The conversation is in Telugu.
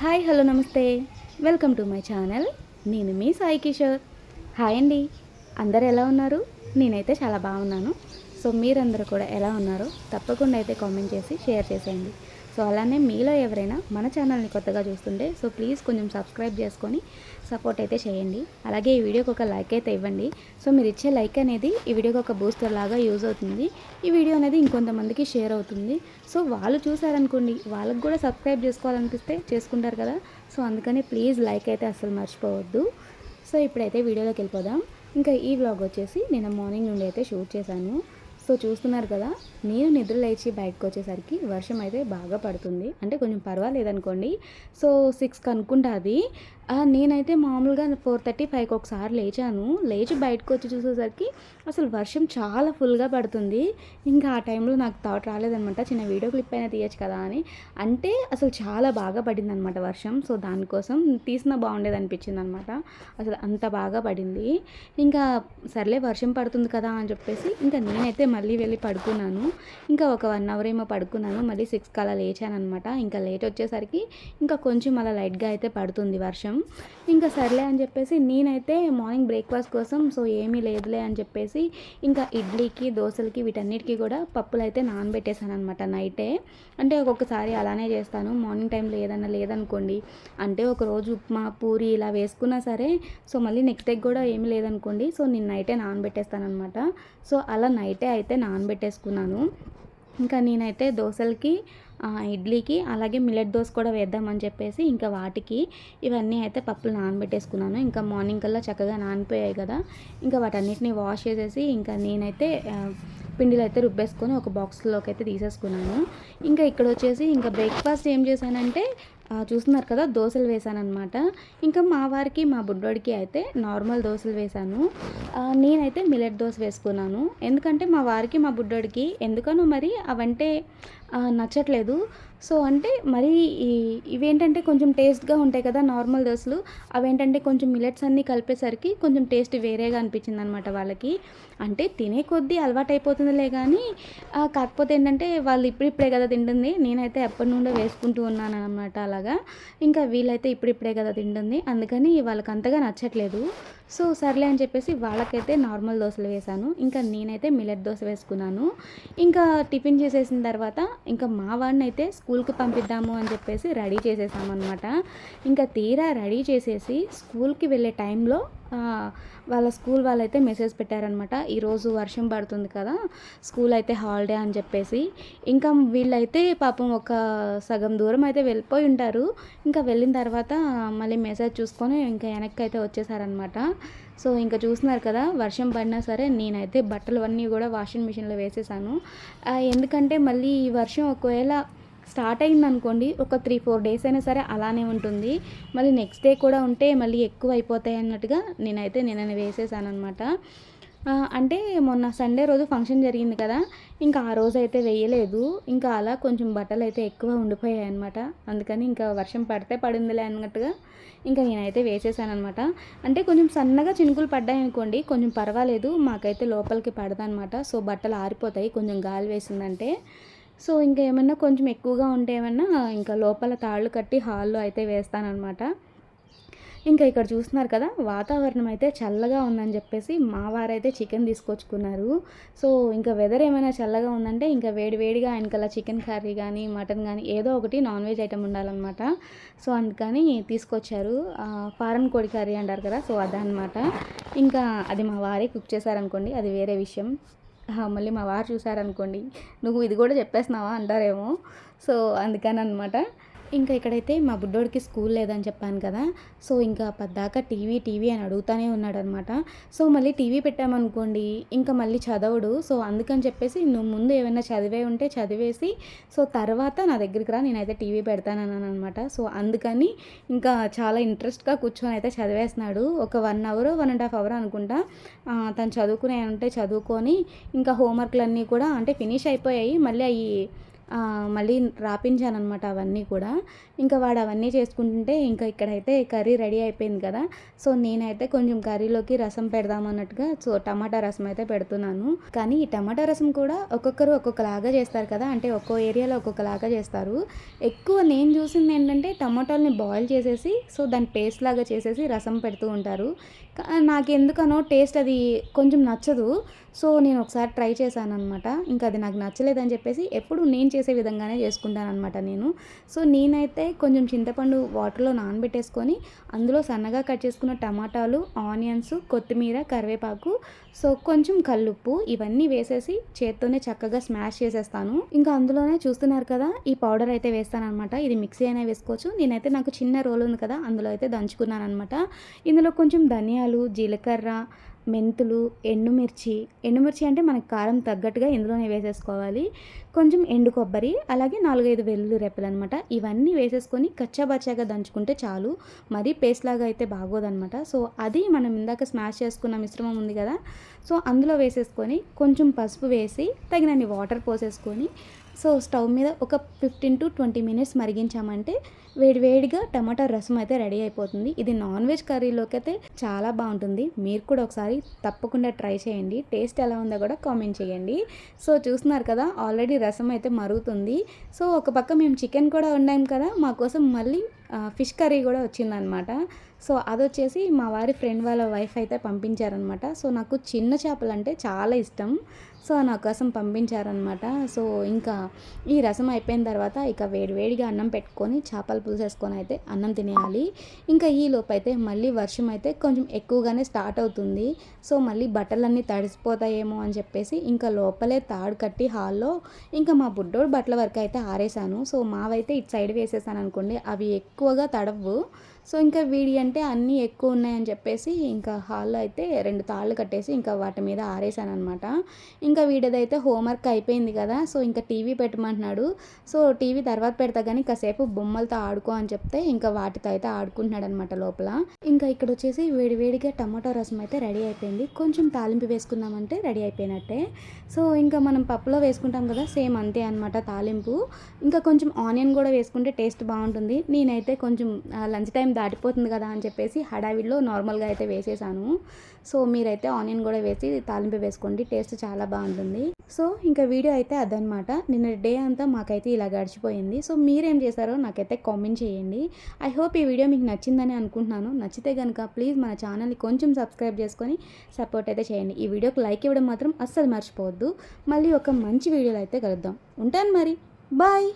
హాయ్ హలో నమస్తే. Welcome to my channel. నేను మీ సాయి కిషోర్. హాయ్ అండి. అందరు ఎలా ఉన్నారు? నేనైతే చాలా బాగున్నాను. సో మీరందరూ కూడా ఎలా ఉన్నారో? తప్పకుండా అయితే కామెంట్ చేసి షేర్ చేసేయండి. సో అలానే మీలో ఎవరైనా మన ఛానల్ని కొత్తగా చూస్తుంటే సో ప్లీజ్ కొంచెం సబ్స్క్రైబ్ చేసుకొని సపోర్ట్ అయితే చేయండి. అలాగే ఈ వీడియోకి ఒక లైక్ అయితే ఇవ్వండి. సో మీరు ఇచ్చే లైక్ అనేది ఈ వీడియోకి ఒక బూస్టర్ లాగా యూజ్ అవుతుంది. ఈ వీడియో అనేది ఇంకొంతమందికి షేర్ అవుతుంది. సో వాళ్ళు చూసారనుకోండి వాళ్ళకి కూడా సబ్స్క్రైబ్ చేసుకోవాలనిపిస్తే చేసుకుంటారు కదా. సో అందుకని ప్లీజ్ లైక్ అయితే అసలు మర్చిపోవద్దు. సో ఇప్పుడైతే వీడియోలోకి వెళ్ళిపోదాం. ఇంకా ఈ వ్లాగ్ వచ్చేసి నేను మార్నింగ్ నుండి అయితే షూట్ చేశాను. సో చూస్తున్నారు కదా నేను నిద్ర లేచి బయటకు వచ్చేసరికి వర్షం అయితే బాగా పడుతుంది. అంటే కొంచెం పర్వాలేదు అనుకోండి సో సిక్స్ అనుకుంటా అది. నేనైతే మామూలుగా ఫోర్ థర్టీ ఫైవ్కి ఒకసారి లేచాను. లేచి బయటకు వచ్చి చూసేసరికి అసలు వర్షం చాలా ఫుల్గా పడుతుంది. ఇంకా ఆ టైంలో నాకు థాట్ రాలేదనమాట చిన్న వీడియో క్లిప్ అయినా తీయచ్చు కదా అని. అంటే అసలు చాలా బాగా పడింది అనమాట వర్షం. సో దానికోసం తీసిన బాగుండేది అనిపించింది అనమాట అసలు అంత బాగా పడింది. ఇంకా సర్లే వర్షం పడుతుంది కదా అని చెప్పేసి ఇంకా నేనైతే మళ్ళీ వెళ్ళి పడుకున్నాను. ఇంకా ఒక వన్ అవర్ ఏమో పడుకున్నాను. మళ్ళీ సిక్స్కి అలా లేచాను అనమాట ఇంకా లేట్ వచ్చేసరికి ఇంకా కొంచెం అలా లైట్గా అయితే పడుతుంది వర్షం. ఇంకా సర్లే అని చెప్పేసి నేనైతే మార్నింగ్ బ్రేక్ఫాస్ట్ కోసం సో ఏమీ లేదులే అని చెప్పేసి ఇంకా ఇడ్లీకి దోశలకి వీటన్నిటికీ కూడా పప్పులు అయితే నానబెట్టేశాను అనమాట నైటే అంటే ఒక్కొక్కసారి అలానే చేస్తాను. మార్నింగ్ టైంలో ఏదన్నా లేదనుకోండి. అంటే ఒక రోజు ఉప్మా పూరి ఇలా వేసుకున్నా సరే సో మళ్ళీ నెక్స్ట్ డే కూడా ఏమీ లేదనుకోండి. సో నేను నైటే నానబెట్టేస్తాను అనమాట సో అలా నైటే అయితే అయితే నానబెట్టేసుకున్నాను. ఇంకా నేనైతే దోశలకి ఇడ్లీకి అలాగే మిల్లెట్ దోశ కూడా వేద్దామని చెప్పేసి ఇంకా వాటికి ఇవన్నీ అయితే పప్పులు నానబెట్టేసుకున్నాను. ఇంకా మార్నింగ్ కల్లా చక్కగా నానిపోయాయి కదా. ఇంకా వాటన్నిటిని వాష్ చేసేసి ఇంకా నేనైతే పిండిలు పిండిలో అయితే రుబ్బేసుకొని ఒక బాక్స్లోకి అయితే తీసేసుకున్నాను. ఇంకా ఇక్కడ వచ్చేసి ఇంకా బ్రేక్ఫాస్ట్ ఏం చేశానంటే చూస్తున్నారు కదా దోశలు వేసాను అనమాట ఇంకా మా వారికి మా బుడ్డోడికి అయితే నార్మల్ దోశలు వేశాను. నేనైతే మిలెట్ దోశ వేసుకున్నాను. ఎందుకంటే మా వారికి మా బుడ్డోడికి ఎందుకనో మరి అవంటే నచ్చట్లేదు. సో అంటే మరి ఈ ఇవేంటంటే కొంచెం టేస్ట్గా ఉంటాయి కదా నార్మల్ దోశలు అవేంటంటే కొంచెం మిలెట్స్ అన్నీ కలిపేసరికి కొంచెం టేస్ట్ వేరేగా అనిపించింది అనమాట వాళ్ళకి. అంటే తినే కొద్దీ అలవాటు అయిపోతుందిలే కానీ కాకపోతే ఏంటంటే వాళ్ళు ఇప్పుడిప్పుడే కదా తింటుంది. నేనైతే ఎప్పటి నుండో వేసుకుంటూ ఉన్నాను అనమాట బాగా ఇంకా వీళ్ళైతే ఇప్పుడిప్పుడే కదా తింటుంది. అందుకని వాళ్ళకి అంతగా నచ్చట్లేదు. సో సర్లే అని చెప్పేసి వాళ్ళకైతే నార్మల్ దోశలు వేశాను. ఇంకా నేనైతే మిల్లెట్ దోశ వేసుకున్నాను. ఇంకా టిఫిన్ చేసేసిన తర్వాత ఇంకా మా వాడిని అయితే స్కూల్కి పంపిద్దాము అని చెప్పేసి రెడీ చేసేసామన్నమాట. ఇంకా తీరా రెడీ చేసేసి స్కూల్కి వెళ్ళే టైంలో వాళ్ళ స్కూల్ వాళ్ళైతే మెసేజ్ పెట్టారనమాట ఈరోజు వర్షం పడుతుంది కదా స్కూల్ అయితే హాలిడే అని చెప్పేసి. ఇంకా వీళ్ళైతే పాపం ఒక సగం దూరం అయితే వెళ్ళిపోయి ఉంటారు. ఇంకా వెళ్ళిన తర్వాత మళ్ళీ మెసేజ్ చూసుకొని ఇంకా వెనక్కి అయితే వచ్చేసారనమాట. సో ఇంకా చూస్తున్నారు కదా వర్షం పడినా సరే నేనైతే బట్టలు అన్నీ కూడా వాషింగ్ మిషన్లో వేసేసాను. ఎందుకంటే మళ్ళీ ఈ వర్షం ఒకవేళ స్టార్ట్ అయింది అనుకోండి ఒక త్రీ ఫోర్ డేస్ అయినా సరే అలానే ఉంటుంది. మళ్ళీ నెక్స్ట్ డే కూడా ఉంటే మళ్ళీ ఎక్కువ అయిపోతాయి అన్నట్టుగా నేనైతే నిన్న వేసేసాను అనమాట అంటే మొన్న సండే రోజు ఫంక్షన్ జరిగింది కదా ఇంకా ఆ రోజు అయితే వేయలేదు. ఇంకా అలా కొంచెం బట్టలు అయితే ఎక్కువ ఉండిపోయాయి అనమాట అందుకని ఇంకా వర్షం పడితే పడిందిలే అన్నట్టుగా ఇంకా నేనైతే వేసేసాను అనమాట అంటే కొంచెం సన్నగా చినుకులు పడ్డాయి అనుకోండి కొంచెం పర్వాలేదు మాకైతే లోపలికి పడదనమాట సో బట్టలు ఆరిపోతాయి కొంచెం గాలి వేసిందంటే. సో ఇంకా ఏమన్నా కొంచెం ఎక్కువగా ఉంటే ఏమన్నా ఇంకా లోపల తాళ్ళు కట్టి హాల్లో అయితే వేస్తానన్నమాట. ఇంకా ఇక్కడ చూస్తున్నారు కదా వాతావరణం అయితే చల్లగా ఉందని చెప్పేసి మా వారైతే చికెన్ తీసుకొచ్చుకున్నారు. సో ఇంకా వెదర్ ఏమైనా చల్లగా ఉందంటే ఇంకా వేడివేడిగా ఆయనకలా చికెన్ కర్రీ కానీ మటన్ కానీ ఏదో ఒకటి నాన్ వెజ్ ఐటమ్ ఉండాలన్నమాట. సో అందుకని తీసుకొచ్చారు. ఆ, ఫారెన్ కోడి కర్రీ అంటారు కదా సో అదనమాట ఇంకా అది మా వారే కుక్ చేశారనుకోండి అది వేరే విషయం. మళ్ళీ మా వారు చూసారనుకోండి నువ్వు ఇది కూడా చెప్పేస్తున్నావా? అంటారేమో. సో అందుకని అనమాట ఇంకా ఇక్కడైతే మా బుడ్డోడికి స్కూల్ లేదని చెప్పాను కదా సో ఇంకా పద్దాక టీవీ టీవీ అని అడుగుతానే ఉన్నాడు అనమాట సో మళ్ళీ టీవీ పెట్టామనుకోండి ఇంకా మళ్ళీ చదవడు. సో అందుకని చెప్పేసి నువ్వు ముందు ఏమైనా చదివే ఉంటే చదివేసి సో తర్వాత నా దగ్గరికి రా నేనైతే టీవీ పెడతానన్నాను అనమాట సో అందుకని ఇంకా చాలా ఇంట్రెస్ట్గా కూర్చొని అయితే చదివేస్తున్నాడు. ఒక one hour one and half hour అనుకుంటా తను చదువుకునే ఉంటే చదువుకొని ఇంకా హోంవర్క్లు అన్నీ కూడా అంటే ఫినిష్ అయిపోయాయి. మళ్ళీ అవి మళ్ళీ రాపించాను అనమాట అవన్నీ కూడా. ఇంకా వాడు అవన్నీ చేసుకుంటుంటే ఇంకా ఇక్కడైతే కర్రీ రెడీ అయిపోయింది కదా. సో నేనైతే కొంచెం కర్రీలోకి రసం పెడదాం అన్నట్టుగా సో టమాటా రసం అయితే పెడుతున్నాను. కానీ ఈ టమాటా రసం కూడా ఒక్కొక్కరు ఒక్కొక్కలాగా చేస్తారు కదా. అంటే ఒక్కో ఏరియాలో ఒక్కొక్కలాగా చేస్తారు. ఎక్కువ నేను చూసింది ఏంటంటే టమాటాలని బాయిల్ చేసేసి సో దాని పేస్ట్ లాగా చేసేసి రసం పెడుతూ ఉంటారు. నాకెందుకనో నాకు ఎందుకనో టేస్ట్ అది కొంచెం నచ్చదు. సో నేను ఒకసారి ట్రై చేశాను అనమాట ఇంకా అది నాకు నచ్చలేదని చెప్పేసి ఎప్పుడు నేను చేసే విధంగానే చేసుకుంటాను అనమాట నేను. సో నేనైతే కొంచెం చింతపండు వాటర్లో నానబెట్టేసుకొని అందులో సన్నగా కట్ చేసుకున్న టమాటాలు ఆనియన్స్ కొత్తిమీర కరివేపాకు సో కొంచెం కల్లుప్పు ఇవన్నీ వేసేసి చేత్తోనే చక్కగా స్మాష్ చేసేస్తాను. ఇంకా అందులోనే చూస్తున్నారు కదా ఈ పౌడర్ అయితే వేస్తాను అనమాట ఇది మిక్సీ అయినా వేసుకోవచ్చు. నేనైతే నాకు చిన్న రోల్ ఉంది కదా అందులో అయితే దంచుకున్నాను అనమాట ఇందులో కొంచెం ధనియాలు జీలకర్ర మెంతులు ఎండుమిర్చి. ఎండుమిర్చి అంటే మనకి కారం తగ్గట్టుగా ఇందులోనే వేసేసుకోవాలి. కొంచెం ఎండు కొబ్బరి అలాగే నాలుగైదు వెల్లుల్లి రెప్పలు అనమాట ఇవన్నీ వేసేసుకొని కచ్చాబచ్చాగా దంచుకుంటే చాలు. మరీ పేస్ట్ లాగా అయితే బాగోదనమాట. సో అది మనం ఇందాక స్మాష్ చేసుకున్న మిశ్రమం ఉంది కదా సో అందులో వేసేసుకొని కొంచెం పసుపు వేసి తగినన్ని వాటర్ పోసేసుకొని సో స్టవ్ మీద ఒక ఫిఫ్టీన్ టు ట్వంటీ మినిట్స్ మరిగించామంటే వేడివేడిగా టమాటా రసం అయితే రెడీ అయిపోతుంది. ఇది నాన్ వెజ్ కర్రీలోకి అయితే చాలా బాగుంటుంది. మీరు కూడా ఒకసారి తప్పకుండా ట్రై చేయండి. టేస్ట్ ఎలా ఉందో కూడా కామెంట్ చేయండి. సో చూస్తున్నారు కదా ఆల్రెడీ రసం అయితే మరుగుతుంది. సో ఒక పక్క మేము చికెన్ కూడా వండాం కదా మా కోసం మళ్ళీ ఫిష్ కర్రీ కూడా వచ్చిందనమాట సో అది వచ్చేసి మా వారి ఫ్రెండ్ వాళ్ళ వైఫ్ అయితే పంపించారనమాట. సో నాకు చిన్న చేపలు అంటే చాలా ఇష్టం. సో నా కోసం పంపించారనమాట. సో ఇంకా ఈ రసం అయిపోయిన తర్వాత ఇక వేడివేడిగా అన్నం పెట్టుకొని చేపలు పులుసేసుకొని అయితే అన్నం తినేయాలి. ఇంకా ఈ లోపు అయితే మళ్ళీ వర్షం అయితే కొంచెం ఎక్కువగానే స్టార్ట్ అవుతుంది. సో మళ్ళీ బట్టలన్నీ తడిసిపోతాయేమో అని చెప్పేసి ఇంకా లోపలే తాడు కట్టి హాల్లో ఇంకా మా బుడ్డోడు బట్టల వరకు అయితే ఆరేసాను. సో మావైతే ఇటు సైడ్ వేసేసాను అనుకోండి అవి ఎక్కువగా తడవు సో ఇంకా వీడి అంటే అన్నీ ఎక్కువ ఉన్నాయని చెప్పేసి ఇంకా హాల్లో అయితే రెండు తాళ్ళు కట్టేసి ఇంకా వాటి మీద ఆరేసాను అనమాట ఇంకా వీడిదైతే హోంవర్క్ అయిపోయింది కదా సో ఇంకా టీవీ పెట్టమంటున్నాడు. సో టీవీ తర్వాత పెడతా కానీ కాసేపు బొమ్మలతో ఆడుకో అని చెప్తే ఇంకా వాటితో అయితే ఆడుకుంటున్నాడు అనమాట లోపల. ఇంకా ఇక్కడ వచ్చేసి వేడివేడిగా టమాటో రసం అయితే రెడీ అయిపోయింది. కొంచెం తాలింపు వేసుకుందామంటే రెడీ అయిపోయినట్టే. సో ఇంకా మనం పప్పులో వేసుకుంటాం కదా సేమ్ అంతే అనమాట తాలింపు. ఇంకా కొంచెం ఆనియన్ కూడా వేసుకుంటే టేస్ట్ బాగుంటుంది. నేనైతే కొంచెం లంచ్ టైం దాటిపోతుంది కదా అని చెప్పేసి హడావిడిలో నార్మల్గా అయితే వేసేసాను. సో మీరైతే ఆనియన్ కూడా వేసి తాలింపు వేసుకోండి టేస్ట్ చాలా బాగుంటుంది. సో ఇంకా వీడియో అయితే అదనమాట. నిన్న డే అంతా మాకైతే ఇలా గడిచిపోయింది. సో మీరేం చేశారో నాకైతే కామెంట్ చేయండి. ఐ హోప్ ఈ వీడియో మీకు నచ్చిందని అనుకుంటున్నాను. నచ్చితే కనుక ప్లీజ్ మన ఛానల్ని కొంచెం సబ్స్క్రైబ్ చేసుకొని సపోర్ట్ అయితే చేయండి. ఈ వీడియోకి లైక్ ఇవ్వడం మాత్రం అస్సలు మర్చిపోవద్దు. మళ్ళీ ఒక మంచి వీడియోలో అయితే కలుద్దాం. ఉంటాను మరి. బాయ్!